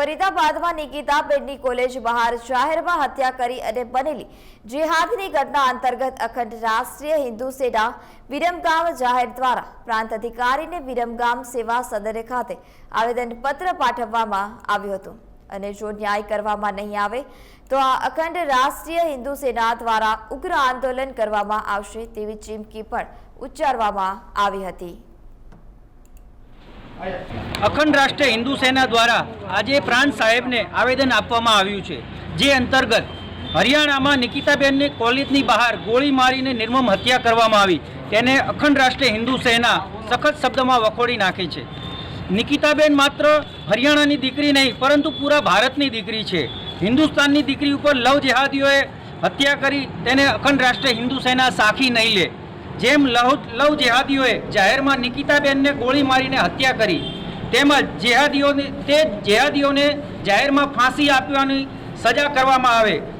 ફરીદાબાદમાં નિકિતાબેનની college બહાર જાહેરમાં હત્યા કરી અને બનેલી જેહાદની ઘટના અંતર્ગત અખંડ રાષ્ટ્રીય હિન્દુ સેના વિરમગામ જાહેર દ્વારા પ્રાંત અધિકારીને વિરમગામ સેવા સદન ખાતે આવેદનપત્ર પાઠવવામાં આવ્યું હતું. અને જો ન્યાય કરવામાં નહીં આવે, તો આ અખંડ રાષ્ટ્રીય હિન્દુ સેના દ્વારા ઉગ્ર આંદોલન કરવામાં આવશે તેવી ચીમકી પણ ઉચ્ચારવામાં આવી હતી. અખંડ રાષ્ટ્ર હિન્દુ સેના દ્વારા આજે પ્રાંત સાહેબને આવેદન આપવામાં આવ્યું છે, જે અંતર્ગત હરિયાણામાં નિકિતાબેનને કોલેજની બહાર ગોળી મારીને નિર્મમ હત્યા કરવામાં આવી. તેને અખંડ રાષ્ટ્ર હિન્દુ સેના સખત શબ્દમાં વખોડી નાખી છે. નિકિતાબેન માત્ર હરિયાણાની દીકરી નહીં, પરંતુ પૂરા ભારતની દીકરી છે. હિન્દુસ્તાનની દીકરી ઉપર લવ જેહાદીઓએ હત્યા કરી તેને અખંડ રાષ્ટ્ર હિન્દુ સેના સાખી નહીં લે. જેમ લવ લવ જેહાદીઓએ જાહેરમાં નિકિતાબેનને ગોળી મારીને હત્યા કરી, તેમજ જેહાદીઓને તે જેહાદીઓને જાહેરમાં ફાંસી આપવાની સજા કરવામાં આવે.